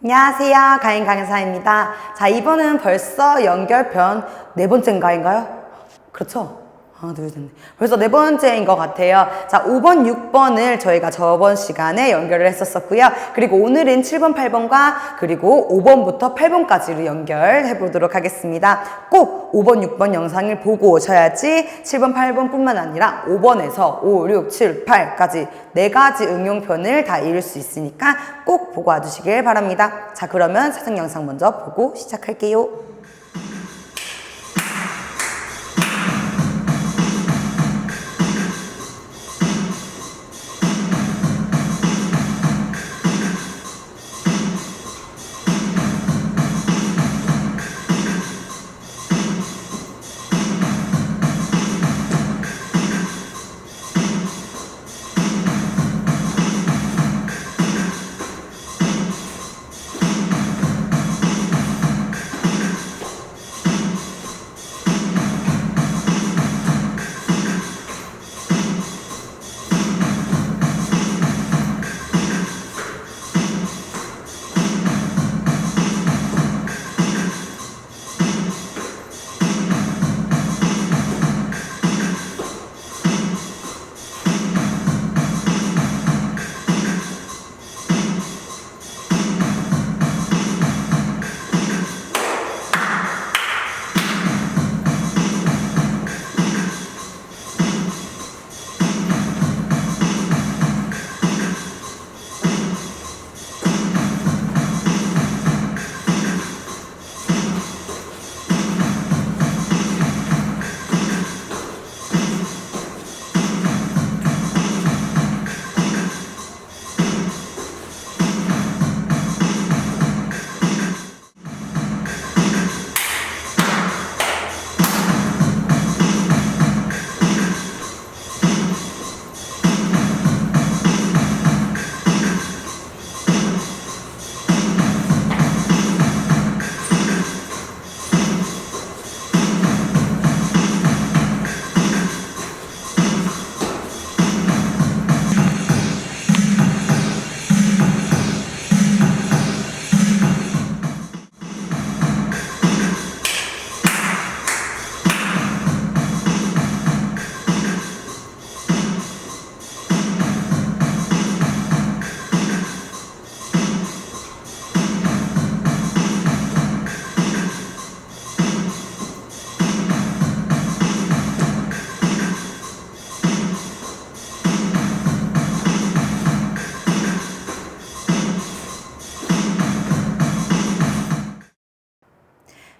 안녕하세요. 가인 강사입니다. 자, 이번은 벌써 연결편 네 번째인가인가요? 그렇죠? 하나, 둘, 셋, 넷. 벌써 네 번째인 것 같아요. 자, 5번, 6번을 저희가 저번 시간에 연결을 했었었고요. 그리고 오늘은 7번, 8번과 그리고 5번부터 8번까지로 연결해 보도록 하겠습니다. 꼭 5번, 6번 영상을 보고 오셔야지 7번, 8번 뿐만 아니라 5번에서 5, 6, 7, 8까지 네 가지 응용편을 다 이룰 수 있으니까 꼭 보고 와주시길 바랍니다. 자, 그러면 사전 영상 먼저 보고 시작할게요.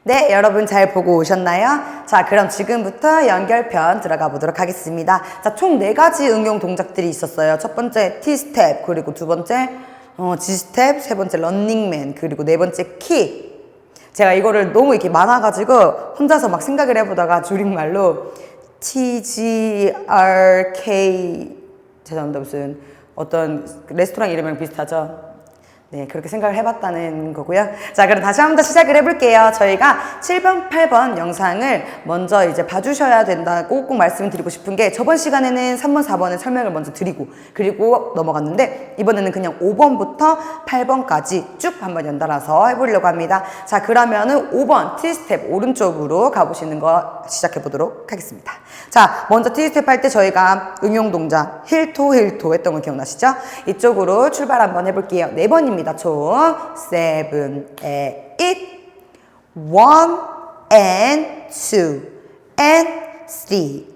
네, 여러분 잘 보고 오셨나요? 자, 그럼 지금부터 연결편 들어가 보도록 하겠습니다. 자, 총 네 가지 응용 동작들이 있었어요. 첫 번째 T-스텝, 그리고 두 번째 어, G-스텝, 세 번째 런닝맨, 그리고 네 번째 킥. 제가 이거를 너무 이렇게 많아가지고 혼자서 막 생각을 해보다가 줄임말로 T, G, R, K 죄송합니다 무슨 어떤 레스토랑 이름이랑 비슷하죠? 네, 그렇게 생각을 해봤다는 거고요. 자, 그럼 다시 한 번 더 시작을 해볼게요. 저희가 7번, 8번 영상을 먼저 이제 봐주셔야 된다고 꼭 말씀을 드리고 싶은 게 저번 시간에는 3번, 4번의 설명을 먼저 드리고 그리고 넘어갔는데 이번에는 그냥 5번부터 8번까지 쭉 한번 연달아서 해보려고 합니다. 자, 그러면은 5번 T스텝 오른쪽으로 가보시는 거 시작해 보도록 하겠습니다. 자, 먼저 T스텝 할 때 저희가 응용 동작 힐토 힐토 했던 거 기억나시죠? 이쪽으로 출발 한번 해볼게요. 네 번입니다. 총 seven, eight, one and two and three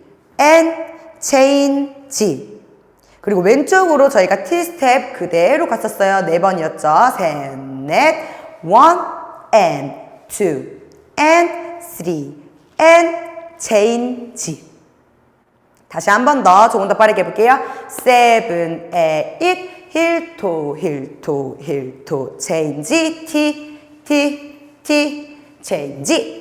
and change. 그리고 왼쪽으로 저희가 T 스텝 그대로 갔었어요. 네 번이었죠. 셋, 넷, one and two and three and change. 다시 한 번 더 조금 더 빠르게 해볼게요. seven, eight, 힐 토, 힐 토, 힐 토, 체인지, 티, 티, 티, 체인지.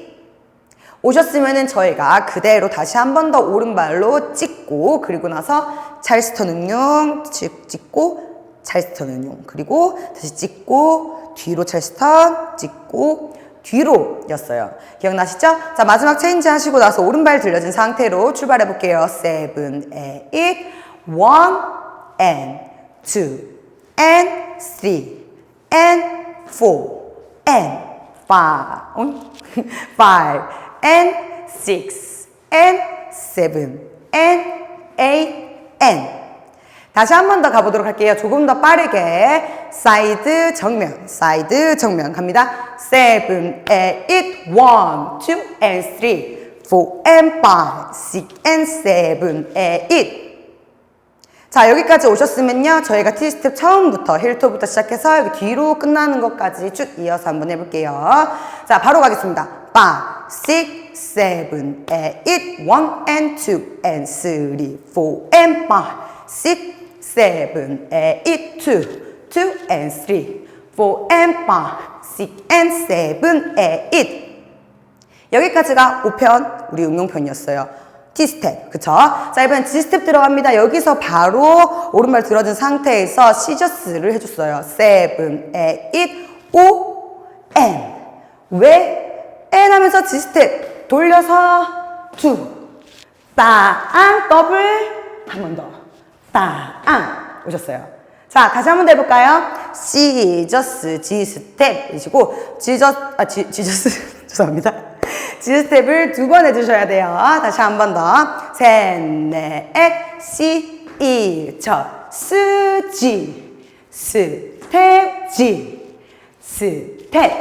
오셨으면은 저희가 그대로 다시 한 번 더 오른발로 찍고 그리고 나서 찰스턴 응용 찍, 찍고 찰스턴 응용 그리고 다시 찍고 뒤로 찰스턴 찍고 뒤로 였어요. 기억나시죠? 자, 마지막 체인지 하시고 나서 오른발 들려진 상태로 출발해 볼게요. seven, eight, one, and two, and three, and four and five, 응? five and six and seven and eight and 다시 한 번 더 가보도록 할게요. 조금 더 빠르게 사이드 정면, 사이드 정면 갑니다. seven, eight, one, two and three, four and five, six and seven, eight. 자 여기까지 오셨으면요. 저희가 T스텝 처음부터 힐토부터 시작해서 여기 뒤로 끝나는 것까지 쭉 이어서 한번 해볼게요. 자 바로 가겠습니다. 5, 6, 7, 8, 1 and 2 and 3, 4 and 5 6, 7, 8, 2 2 and 3, 4 and 5 6 and 7, 8, 1 여기까지가 5편 우리 응용편이었어요. T스텝, 그쵸? 자, 이번엔 G스텝 들어갑니다. 여기서 바로 오른발 들어준 상태에서 시저스를 해줬어요. 세븐, 에잇, 오, N. 왜? N 하면서 G스텝 돌려서 투, 따앙, 더블, 한 번 더, 따앙. 오셨어요. 자, 다시 한 번 더 해볼까요? 시저스, G스텝이시고, 지저, 아, 지, 지저스, 죄송합니다. G스텝을 두 번 해주셔야 돼요. 다시 한 번 더. 셋, 넷, 시, 이, 저, 스, 지, 스텝, 지, 스텝.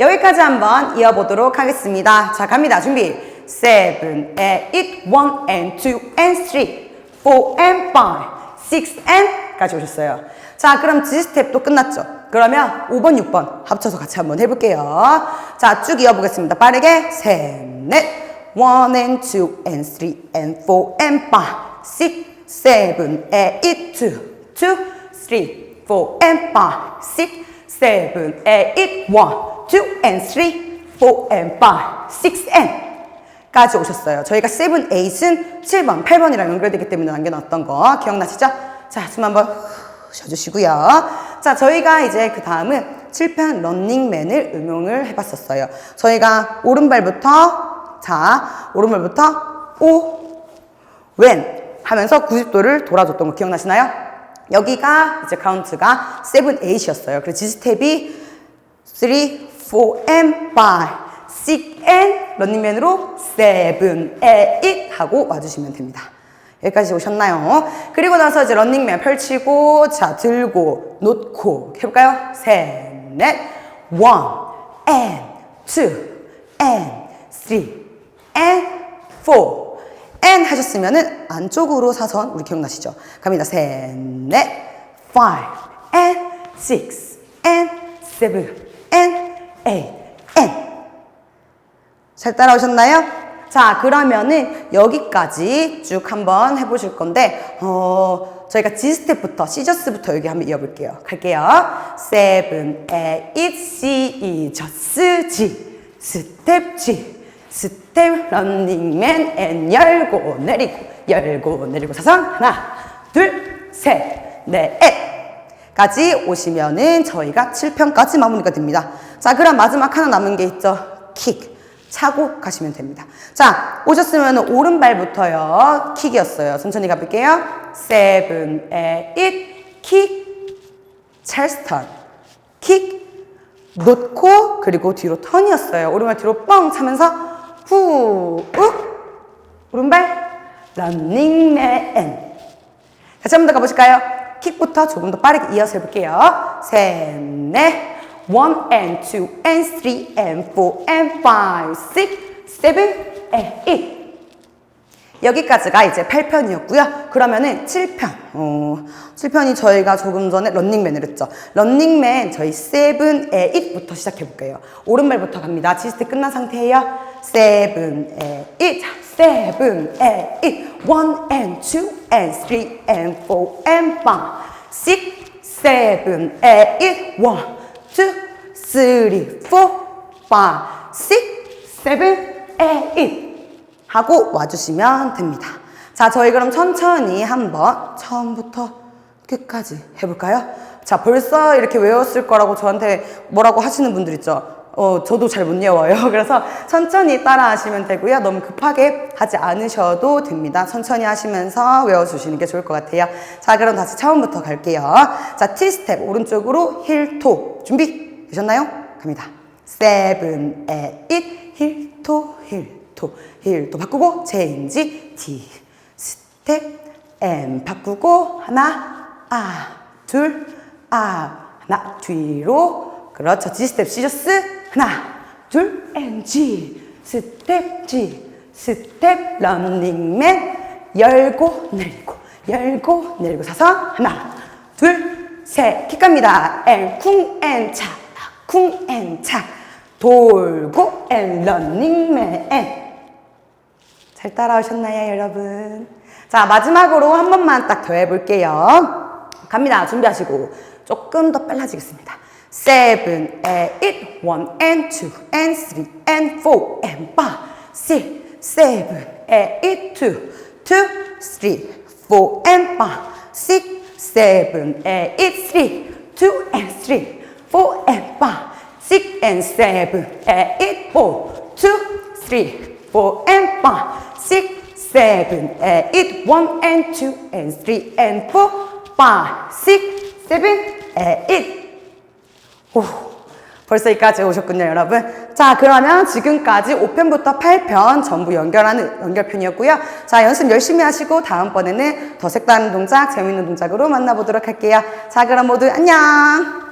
여기까지 한번 이어보도록 하겠습니다. 자, 갑니다. 준비. seven, and two and three, four and five, and 까지 오셨어요. 자, 그럼 G스텝도 끝났죠? 그러면 5번, 6번 합쳐서 같이 한번 해볼게요. 자, 쭉 이어보겠습니다. 빠르게. 셋, 넷. One and two and three and four and five, six, seven, eight, two, two, three, four and five, six, seven, eight, one, two and three, four and five, six and 까지 오셨어요. 저희가 7, 8은 7번, 8번이랑 연결되기 때문에 남겨놨던 거 기억나시죠? 자, 숨 한번 후 쉬어주시고요. 자, 저희가 이제 그 다음은 7편 런닝맨을 응용을 해봤었어요. 저희가 오른발부터 자, 오른발부터 오, 왼 하면서 90도를 돌아줬던 거 기억나시나요? 여기가 이제 카운트가 7, 8이었어요. 그래서 G스텝이 3, 4, and 5, 6, and 런닝맨으로 7, 8 하고 와주시면 됩니다. 여기까지 오셨나요? 그리고 나서 이제 런닝맨 펼치고, 자, 들고, 놓고, 해볼까요? 셋, 넷, one, and, two, and, three, and, four, and 하셨으면은 안쪽으로 사선, 우리 기억나시죠? 갑니다. 셋, 넷, five, and, six, and, seven, and, eight, and. 잘 따라오셨나요? 자, 그러면은 여기까지 쭉 한번 해보실 건데, 어, 저희가 G 스텝부터, 시저스부터 여기 한번 이어볼게요. 갈게요. 세븐, 에잇, 시, 이, 저스, 지, 스텝, 지, 스텝, 런닝맨, 앤, 열고, 내리고, 열고, 내리고, 사선, 하나, 둘, 셋, 넷, 엣. 까지 오시면은 저희가 7편까지 마무리가 됩니다. 자, 그럼 마지막 하나 남은 게 있죠. 킥. 차고 가시면 됩니다. 자, 오셨으면 오른발부터요. 킥이었어요. 천천히 가볼게요. 세븐, 에잇, 킥, 찰스턴, 킥, 놓고, 그리고 뒤로 턴이었어요. 오른발 뒤로 뻥 차면서 후, 욱, 오른발, 런닝맨. 다시 한 번 더 가보실까요? 킥부터 조금 더 빠르게 이어서 해볼게요. 셋, 넷. One and two and three and four and five, six, seven, and eight. 여기까지가 이제 8편이었고요. 그러면은 7편. 어, 7편이 저희가 조금 전에 런닝맨을 했죠. 런닝맨 저희 7, 8부터 시작해 볼게요. 오른발부터 갑니다. 지스트 끝난 상태예요. 7, 8, 7, 8, 1 and 2 and 3 and 4 and 5, 6, 7, 8, 1 two, three, four, five, six, seven, eight 하고 와주시면 됩니다. 자, 저희 그럼 천천히 한번 처음부터 끝까지 해볼까요? 자, 벌써 이렇게 외웠을 거라고 저한테 뭐라고 하시는 분들 있죠? 어, 저도 잘 못 외워요. 그래서 천천히 따라 하시면 되고요. 너무 급하게 하지 않으셔도 됩니다. 천천히 하시면서 외워주시는 게 좋을 것 같아요. 자, 그럼 다시 처음부터 갈게요. 자, T 스텝 오른쪽으로 힐, 토. 준비 되셨나요? 갑니다. 세븐, 에 잇, 힐, 토, 힐, 토, 힐, 토. 바꾸고 체인지, T 스텝, M 바꾸고 하나, 아, 둘, 아, 하나, 뒤로. 그렇죠. G 스텝 시저스. 하나, 둘, and G. 스텝 G. 스텝 런닝맨. 열고 내리고, 열고 내리고 서서 하나, 둘, 셋. 킥 갑니다. 앤 쿵, 앤 차. 쿵, 앤 차. 돌고, 앤 런닝맨. 잘 따라오셨나요, 여러분? 자, 마지막으로 한 번만 딱 더 해볼게요. 갑니다. 준비하시고 조금 더 빨라지겠습니다. Seven, eh, eight, one and two and three and four and five, six, seven, eh, eight, two, two, three, four and five, six, seven, eh, eight, three, two and three, four and five, six and seven, eight, four, two, three, four and five, six, seven, eight, one and two and three and four, five, six, seven, eight. 오, 벌써 여기까지 오셨군요, 여러분. 자, 그러면 지금까지 5편부터 8편 전부 연결하는 연결편이었고요. 자, 연습 열심히 하시고 다음번에는 더 색다른 동작, 재밌는 동작으로 만나보도록 할게요. 자, 그럼 모두 안녕!